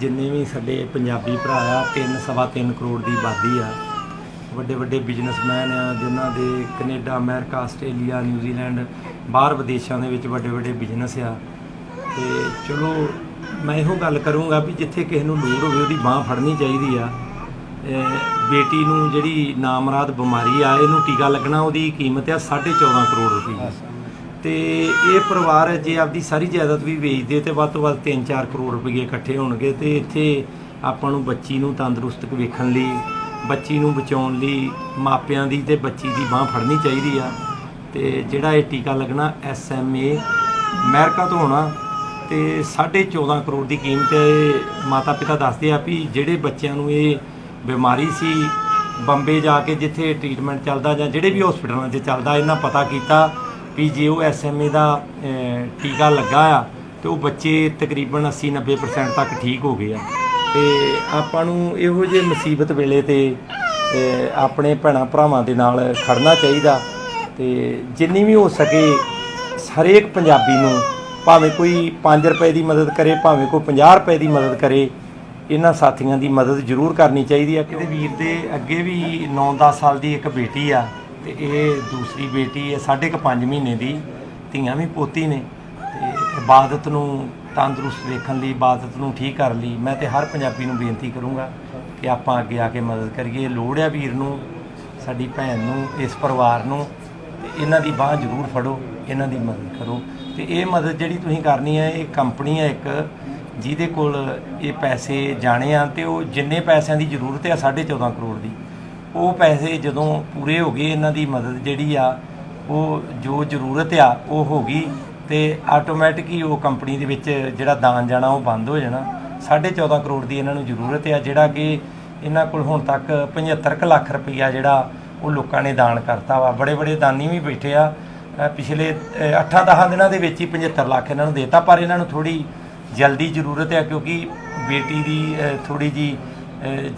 ਜਿੰਨੇ ਵੀ ਸਾਡੇ ਪੰਜਾਬੀ ਭਰਾ ਆ, ਤਿੰਨ, ਸਵਾ ਤਿੰਨ ਕਰੋੜ ਦੀ ਆਬਾਦੀ ਆ। ਵੱਡੇ ਵੱਡੇ ਬਿਜ਼ਨਸਮੈਨ ਆ, ਜਿਨ੍ਹਾਂ ਦੇ ਕੈਨੇਡਾ, ਅਮਰੀਕਾ, ਆਸਟ੍ਰੇਲੀਆ ਨਿਊਜ਼ੀਲੈਂਡ ਬਾਹਰ ਵਿਦੇਸ਼ਾਂ ਦੇ ਵਿੱਚ ਵੱਡੇ ਵੱਡੇ ਬਿਜ਼ਨਸ ਆ। ਤੇ ਚਲੋ, ਮੈਂ ਇਹੋ ਗੱਲ ਕਰੂੰਗਾ ਵੀ ਜਿੱਥੇ ਕਿਸੇ ਨੂੰ ਲੋੜ ਹੋਵੇ, ਉਹਦੀ ਬਾਹ ਫੜਨੀ ਚਾਹੀਦੀ ਆ। ਬੇਟੀ ਨੂੰ ਜਿਹੜੀ ਨਾਮਰਾਦ ਬਿਮਾਰੀ ਆ, ਇਹਨੂੰ ਟੀਕਾ ਲੱਗਣਾ, ਉਹਦੀ ਕੀਮਤ ਆ 14.5 ਕਰੋੜ ਰੁਪਏ ਤੇ ਇਹ ਪਰਿਵਾਰ ਜੇ ਆਪਦੀ ਸਾਰੀ ਜਾਇਦਾਦ ਵੀ ਵੇਚਦੇ ਤੇ ਵੱਧ ਤੋਂ ਵੱਧ 3-4 ਕਰੋੜ ਰੁਪਏ ਇਕੱਠੇ ਹੋਣਗੇ ਤੇ ਇੱਥੇ ਆਪਾਂ ਨੂੰ ਬੱਚੀ ਨੂੰ ਤੰਦਰੁਸਤ ਵੇਖਣ ਲਈ, ਬੱਚੀ ਨੂੰ ਬਚਾਉਣ ਲਈ ਮਾਪਿਆਂ ਦੀ ਤੇ ਬੱਚੀ ਦੀ ਬਾਹ ਫੜਨੀ ਚਾਹੀਦੀ ਆ। ਤੇ ਜਿਹੜਾ ਇਹ ਟੀਕਾ ਲੱਗਣਾ ਐਸਐਮਏ ਅਮਰੀਕਾ ਤੋਂ ਹੋਣਾ ਤੇ 14.5 ਕਰੋੜ ਦੀ ਕੀਮਤ ਹੈ। ਇਹ ਮਾਤਾ ਪਿਤਾ ਦੱਸਦੇ ਆ ਵੀ ਜਿਹੜੇ ਬੱਚਿਆਂ ਨੂੰ ਇਹ ਬਿਮਾਰੀ ਸੀ, ਬੰਬੇ ਜਾ ਕੇ ਜਿੱਥੇ ਟ੍ਰੀਟਮੈਂਟ ਚੱਲਦਾ ਜਾਂ ਜਿਹੜੇ ਵੀ ਹਸਪੀਟਲਾਂ 'ਚ ਚੱਲਦਾ, ਇਹਨਾਂ ਪਤਾ ਕੀਤਾ ਵੀ ਜੇ ਉਹ ਐਸਐਮਏ ਦਾ ਟੀਕਾ ਲੱਗਾ ਆ ਤੇ ਉਹ ਬੱਚੇ ਤਕਰੀਬਨ 80-90% ਤੱਕ ਠੀਕ ਹੋ ਗਏ ਆ। ਤੇ ਆਪਾਂ ਨੂੰ ਇਹੋ ਜਿਹੇ ਮੁਸੀਬਤ ਵੇਲੇ ਤੇ ਆਪਣੇ ਭੈਣਾਂ ਭਰਾਵਾਂ ਦੇ ਨਾਲ ਖੜਨਾ ਚਾਹੀਦਾ। ਤੇ ਜਿੰਨੀ ਵੀ ਹੋ ਸਕੇ, ਹਰੇਕ ਪੰਜਾਬੀ ਨੂੰ ਭਾਵੇਂ ਕੋਈ 5 ਰੁਪਏ ਦੀ ਮਦਦ ਕਰੇ, ਭਾਵੇਂ ਕੋਈ 50 ਰੁਪਏ ਦੀ ਮਦਦ ਕਰੇ, ਇਹਨਾਂ ਸਾਥੀਆਂ ਦੀ ਮਦਦ ਜ਼ਰੂਰ ਕਰਨੀ ਚਾਹੀਦੀ ਆ। ਕਿਤੇ ਵੀਰ ਦੇ ਅੱਗੇ ਵੀ 9-10 ਸਾਲ ਦੀ ਇੱਕ ਬੇਟੀ ਆ ਤੇ ਇਹ ਦੂਸਰੀ ਬੇਟੀ ਹੈ, ਸਾਢੇ ਕੁ 5 ਮਹੀਨੇ ਦੀ, ਧੀਆਂ ਵੀ ਪੋਤੀ ਨੇ। ਤੇ ਇਬਾਦਤ ਨੂੰ ਤੰਦਰੁਸਤ ਦੇਖਣ ਲਈ, ਇਬਾਦਤ ਨੂੰ ਠੀਕ ਕਰਨ ਲਈ, ਮੈਂ ਤੇ ਹਰ ਪੰਜਾਬੀ ਨੂੰ ਬੇਨਤੀ ਕਰੂੰਗਾ ਕਿ ਆਪਾਂ ਅੱਗੇ ਆ ਕੇ ਮਦਦ ਕਰੀਏ। ਲੋੜ ਆ ਵੀਰ ਨੂੰ, ਸਾਡੀ ਭੈਣ ਨੂੰ, ਇਸ ਪਰਿਵਾਰ ਨੂੰ, ਤੇ ਇਹਨਾਂ ਦੀ ਬਾਹ ਜ਼ਰੂਰ ਫੜੋ, ਇਹਨਾਂ ਦੀ ਮਦਦ ਕਰੋ। ਤੇ ਇਹ ਮਦਦ ਜਿਹੜੀ ਤੁਸੀਂ ਕਰਨੀ ਹੈ, ਇਹ ਕੰਪਨੀ ਹੈ ਇੱਕ, ਜਿਹਦੇ ਕੋਲ ਇਹ ਪੈਸੇ ਜਾਣੇ ਆ, ਤੇ ਉਹ ਜਿੰਨੇ ਪੈਸਿਆਂ ਦੀ ਜ਼ਰੂਰਤ ਹੈ 14.5 ਕਰੋੜ ਦੀ। ਉਹ ਪੈਸੇ ਜਦੋਂ ਪੂਰੇ ਹੋ ਗਏ, ਇਹਨਾਂ ਦੀ ਮਦਦ ਜਿਹੜੀ ਆ, ਉਹ ਜੋ ਜ਼ਰੂਰਤ ਆ, ਉਹ ਹੋ ਗਈ ਤੇ ਆਟੋਮੈਟਿਕ ਹੀ ਉਹ ਕੰਪਨੀ ਦੇ ਵਿੱਚ ਜਿਹੜਾ ਦਾਨ ਜਾਣਾ ਉਹ ਬੰਦ ਹੋ ਜਾਣਾ। 14.5 ਕਰੋੜ ਦੀ ਇਹਨਾਂ ਨੂੰ ਜ਼ਰੂਰਤ ਆ, ਜਿਹੜਾ ਕਿ ਇਹਨਾਂ ਕੋਲ ਹੁਣ ਤੱਕ 75 ਕੁ ਲੱਖ ਰੁਪਈਆ ਜਿਹੜਾ ਉਹ ਲੋਕਾਂ ਨੇ ਦਾਨ ਕਰਤਾ ਵਾ। ਬੜੇ ਬੜੇ ਦਾਨੀ ਵੀ ਬੈਠੇ ਆ। ਪਿਛਲੇ 8-10 ਦਿਨਾਂ ਦੇ ਵਿੱਚ ਹੀ 75 ਲੱਖ ਇਹਨਾਂ ਨੂੰ ਦੇਤਾ, ਪਰ ਇਹਨਾਂ ਨੂੰ ਥੋੜੀ ਜਲਦੀ ਜ਼ਰੂਰਤ ਹੈ ਕਿਉਂਕਿ ਬੇਟੀ ਦੀ ਥੋੜੀ ਜੀ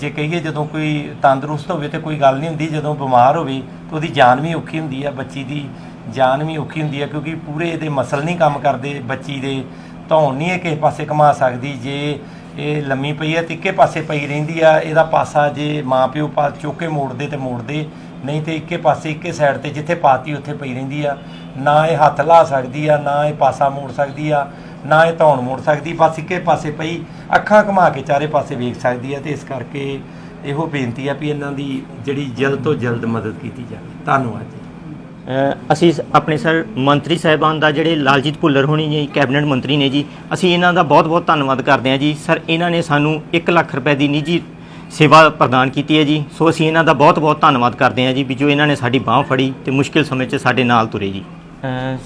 ਜੇ ਕਹੀਏ ਜਦੋਂ ਕੋਈ ਤੰਦਰੁਸਤ ਹੋਵੇ ਤੇ ਕੋਈ ਗੱਲ ਨਹੀਂ ਹੁੰਦੀ, ਜਦੋਂ ਬਿਮਾਰ ਹੋਵੇ ਤਾਂ ਉਹਦੀ ਜਾਨ ਵੀ ਔਖੀ ਹੁੰਦੀ ਆ, ਬੱਚੀ ਦੀ ਜਾਨ ਵੀ ਔਖੀ ਹੁੰਦੀ ਆ, ਕਿਉਂਕਿ ਪੂਰੇ ਇਹਦੇ ਮਸਲ ਨਹੀਂ ਕੰਮ ਕਰਦੇ, ਬੱਚੀ ਦੇ ਧੌਣ ਨਹੀਂ ਇਹ ਕਿਸੇ ਪਾਸੇ ਘੁਮਾ ਸਕਦੀ, ਜੇ ਇਹ ਲੰਮੀ ਪਈ ਆ ਤੇ ਇੱਕੇ ਪਾਸੇ ਪਈ ਰਹਿੰਦੀ ਆ, ਇਹਦਾ ਪਾਸਾ ਜੇ ਮਾਂ ਪਿਓ ਪਾ ਚੁੱਕ ਮੋੜਦੇ ਤੇ ਮੋੜਦੇ, ਨਹੀਂ ਤੇ ਇੱਕੇ ਪਾਸੇ, ਇੱਕੇ ਸਾਈਡ ਤੇ ਜਿੱਥੇ ਪਾਤੀ ਉੱਥੇ ਪਈ ਰਹਿੰਦੀ ਆ, ਨਾ ਇਹ ਹੱਥ ਲਾ ਸਕਦੀ ਆ, ਨਾ ਇਹ ਪਾਸਾ ਮੋੜ ਸਕਦੀ ਆ ਨਾ ਇਹ ਧੌਣ ਮੋੜ ਸਕਦੀ ਬਸ ਇੱਕੇ ਪਾਸੇ ਪਈ ਅੱਖਾਂ ਘੁਮਾ ਕੇ ਚਾਰੇ ਪਾਸੇ ਵੇਖ ਸਕਦੀ ਹੈ ਤੇ ਇਸ ਕਰਕੇ ਇਹੋ ਬੇਨਤੀ ਆ ਵੀ ਇਹਨਾਂ ਦੀ ਜਿਹੜੀ ਜਲਦ ਤੋਂ ਜਲਦ ਮਦਦ ਕੀਤੀ ਜਾਵੇ। ਧੰਨਵਾਦ ਜੀ। ਅ, ਅਸੀਂ ਸ- ਆਪਣੇ ਸਰ ਮੰਤਰੀ ਸਾਹਿਬਾਨ ਦਾ ਜਿਹੜੇ ਲਾਲਜੀਤ ਭੁੱਲਰ ਹੋਣੀ ਜੀ ਕੈਬਨਿਟ ਮੰਤਰੀ ਨੇ ਜੀ ਅਸੀਂ ਇਹਨਾਂ ਦਾ ਬਹੁਤ-ਬਹੁਤ ਧੰਨਵਾਦ ਕਰਦੇ ਹਾਂ ਜੀ। ਸਰ ਇਹਨਾਂ ਨੇ ਸਾਨੂੰ 1 ਲੱਖ ਰੁਪਏ ਦੀ ਨਿੱਜੀ ਸੇਵਾ ਪ੍ਰਦਾਨ ਕੀਤੀ ਹੈ ਜੀ। ਸੋ ਅਸੀਂ ਇਹਨਾਂ ਦਾ ਬਹੁਤ-ਬਹੁਤ ਧੰਨਵਾਦ ਕਰਦੇ ਹਾਂ ਜੀ ਵੀ ਜੋ ਇਹਨਾਂ ਨੇ ਸਾਡੀ ਬਾਹ ਫੜੀ ਤੇ ਮੁਸ਼ਕਿਲ ਸਮੇਂ 'ਚ ਸਾਡੇ ਨਾਲ ਤੁਰੇ ਜੀ।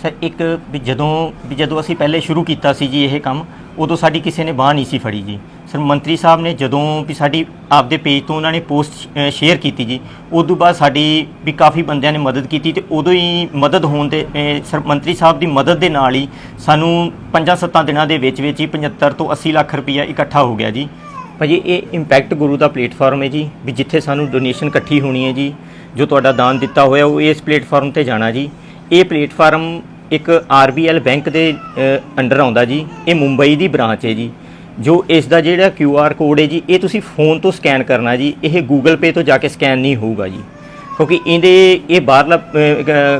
ਸਰ, ਇੱਕ ਵੀ ਜਦੋਂ ਵੀ ਜਦੋਂ ਅਸੀਂ ਪਹਿਲੇ ਸ਼ੁਰੂ ਕੀਤਾ ਸੀ ਜੀ ਇਹ ਕੰਮ, ਉਦੋਂ ਸਾਡੀ ਕਿਸੇ ਨੇ ਬਾਹ ਨਹੀਂ ਸੀ ਫੜੀ ਜੀ। ਸਰ, ਮੰਤਰੀ ਸਾਹਿਬ ਨੇ ਜਦੋਂ ਵੀ ਸਾਡੀ ਆਪਦੇ ਪੇਜ ਤੋਂ ਉਹਨਾਂ ਨੇ ਪੋਸਟ ਸ਼ੇਅਰ ਕੀਤੀ ਜੀ, ਉਦੋਂ ਬਾਅਦ ਸਾਡੀ ਵੀ ਕਾਫੀ ਬੰਦਿਆਂ ਨੇ ਮਦਦ ਕੀਤੀ ਤੇ ਉਦੋਂ ਹੀ ਮਦਦ ਹੋਣ ਦੇ ਸਰ, ਮੰਤਰੀ ਸਾਹਿਬ ਦੀ ਮਦਦ ਦੇ ਨਾਲ ਹੀ ਸਾਨੂੰ 5-7 ਦਿਨਾਂ ਦੇ ਵਿੱਚ ਵਿੱਚ ਹੀ 75 ਤੋਂ 80 ਲੱਖ ਰੁਪਈਆ ਇਕੱਠਾ ਹੋ ਗਿਆ ਜੀ। ਭਾਜੀ, ਇਹ ਇੰਪੈਕਟ ਗੁਰੂ ਦਾ ਪਲੇਟਫਾਰਮ ਹੈ ਜੀ, ਵੀ ਜਿੱਥੇ ਸਾਨੂੰ ਡੋਨੇਸ਼ਨ ਇਕੱਠੀ ਹੋਣੀ ਹੈ ਜੀ, ਜੋ ਤੁਹਾਡਾ ਦਾਨ ਦਿੱਤਾ ਹੋਇਆ, ਉਹ ਇਸ ਪਲੇਟਫਾਰਮ ਤੇ ਜਾਣਾ ਜੀ। ਇਹ ਪਲੇਟਫਾਰਮ ਇੱਕ ਆਰਬੀਐਲ ਬੈਂਕ ਦੇ ਅੰਡਰ ਆਉਂਦਾ ਜੀ। ਇਹ ਮੁੰਬਈ ਦੀ ਬ੍ਰਾਂਚ ਹੈ ਜੀ। ਜੋ ਇਸ ਦਾ ਜਿਹੜਾ ਕਿਊ ਆਰ ਕੋਡ ਹੈ ਜੀ, ਇਹ ਤੁਸੀਂ ਫੋਨ ਤੋਂ ਸਕੈਨ ਕਰਨਾ ਜੀ। ਇਹ ਗੂਗਲ ਪੇ ਤੋਂ ਜਾ ਕੇ ਸਕੈਨ ਨਹੀਂ ਹੋਊਗਾ ਜੀ। ਕਿਉਂਕਿ ਇਹਦੇ, ਇਹ ਬਾਹਰਲਾ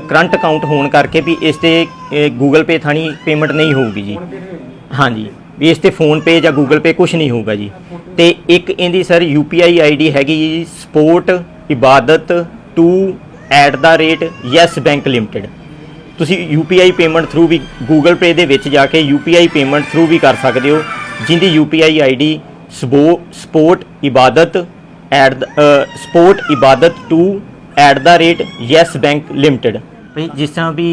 ਕਰੰਟ ਅਕਾਊਂਟ ਹੋਣ ਕਰਕੇ ਵੀ ਇਸ ਤੇ ਗੂਗਲ ਪੇ ਥਾਣੀ ਪੇਮੈਂਟ ਨਹੀਂ ਹੋਊਗੀ ਜੀ। ਹਾਂਜੀ। ਵੀ ਇਸ ਤੇ ਫੋਨ ਪੇ ਜਾਂ ਗੂਗਲ ਪੇ ਕੁਝ ਨਹੀਂ ਹੋਊਗਾ ਜੀ। ਤੇ ਇੱਕ ਇਹਦੀ ਸਰ ਯੂਪੀਆਈ ਆਈਡੀ ਹੈਗੀ ਜੀ, support, Ibadat 2 at the rate, yes bank limited. ਤੁਸੀਂ ਯੂਪੀਆਈ ਪੇਮੈਂਟ ਥਰੂ ਵੀ ਗੂਗਲ ਪੇ ਦੇ ਵਿੱਚ ਜਾ ਕੇ ਯੂਪੀਆਈ ਪੇਮੈਂਟ ਥਰੂ ਵੀ ਕਰ ਸਕਦੇ ਹੋ ਜਿੰਦੀ UPI ID ਸਪੋ support Ibadat at support Ibadat 2 at the rate Yes Bank Limited. ਭਈ ਜਿਸ ਤਰ੍ਹਾਂ ਵੀ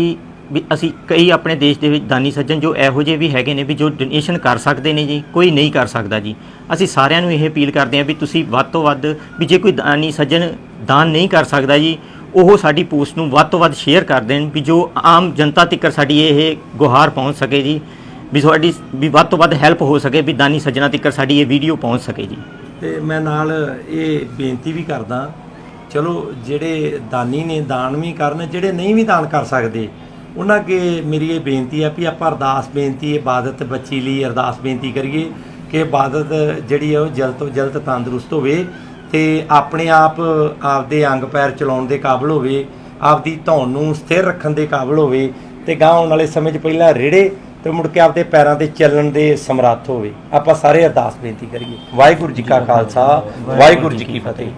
ਵੀ ਅਸੀਂ ਕਈ ਆਪਣੇ ਦੇਸ਼ ਦੇ ਵਿੱਚ ਦਾਨੀ ਸੱਜਣ ਜੋ ਇਹੋ ਜਿਹੇ ਵੀ ਹੈਗੇ ਨੇ ਵੀ ਜੋ ਡੋਨੇਸ਼ਨ ਕਰ ਸਕਦੇ ਨੇ ਜੀ, ਕੋਈ ਨਹੀਂ ਕਰ ਸਕਦਾ ਜੀ। ਅਸੀਂ ਸਾਰਿਆਂ ਨੂੰ ਇਹ ਅਪੀਲ ਕਰਦੇ ਹਾਂ ਵੀ ਤੁਸੀਂ ਵੱਧ ਤੋਂ ਵੱਧ ਵੀ ਜੇ ਕੋਈ ਦਾਨੀ ਸੱਜਣ ਦਾਨ ਨਹੀਂ ਕਰ ਸਕਦਾ ਜੀ ਉਹ ਸਾਡੀ ਪੋਸਟ ਨੂੰ ਵੱਧ ਤੋਂ ਵੱਧ ਸ਼ੇਅਰ ਕਰ ਦੇਣ ਵੀ ਜੋ ਆਮ ਜਨਤਾ ਤੱਕ ਸਾਡੀ ਇਹ ਗੁਹਾਰ ਪਹੁੰਚ ਸਕੇ ਜੀ, ਵੀ ਤੁਹਾਡੀ ਵੀ ਵੱਧ ਤੋਂ ਵੱਧ ਹੈਲਪ ਹੋ ਸਕੇ, ਵੀ ਦਾਨੀ ਸੱਜਣਾ ਤੱਕ ਸਾਡੀ ਇਹ ਵੀਡੀਓ ਪਹੁੰਚ ਸਕੇ ਜੀ। ਤੇ ਮੈਂ ਨਾਲ ਇਹ ਬੇਨਤੀ ਵੀ ਕਰਦਾ, ਚਲੋ ਜਿਹੜੇ ਦਾਨੀ ਨੇ, ਦਾਨ ਵੀ ਕਰਨ, ਜਿਹੜੇ ਨਹੀਂ ਵੀ ਦਾਨ ਕਰ ਸਕਦੇ, ਉਹਨਾਂ ਅੱਗੇ ਮੇਰੀ ਇਹ ਬੇਨਤੀ ਹੈ ਵੀ ਆਪਾਂ ਅਰਦਾਸ ਬੇਨਤੀ, ਇਬਾਦਤ ਬੱਚੀ ਲਈ ਅਰਦਾਸ ਬੇਨਤੀ ਕਰੀਏ ਕਿ ਇਬਾਦਤ ਜਿਹੜੀ ਹੈ ਉਹ ਜਲਦ ਤੋਂ ਜਲਦ ਤੰਦਰੁਸਤ ਹੋਵੇ ਤੇ ਆਪਣੇ ਆਪ, ਆਪਦੇ ਅੰਗ ਪੈਰ ਚਲਾਉਣ ਦੇ ਕਾਬਿਲ ਹੋਵੇ, ਆਪਦੀ ਧੌਣ ਨੂੰ ਸਥਿਰ ਰੱਖਣ ਦੇ ਕਾਬਿਲ ਹੋਵੇ ਤੇ ਗਾਂ ਆਉਣ ਵਾਲੇ ਸਮੇਂ 'ਚ ਪਹਿਲਾਂ ਰੇੜੇ ਤੇ ਮੁੜ ਕੇ ਆਪਦੇ ਪੈਰਾਂ ਤੇ ਚੱਲਣ ਦੇ ਸਮਰੱਥ ਹੋਵੇ। ਆਪਾਂ ਸਾਰੇ ਅਰਦਾਸ ਬੇਨਤੀ ਕਰੀਏ। ਵਾਹਿਗੁਰੂ ਜੀ ਕਾ ਖਾਲਸਾ, ਵਾਹਿਗੁਰੂ ਜੀ ਕੀ ਫਤਿਹ।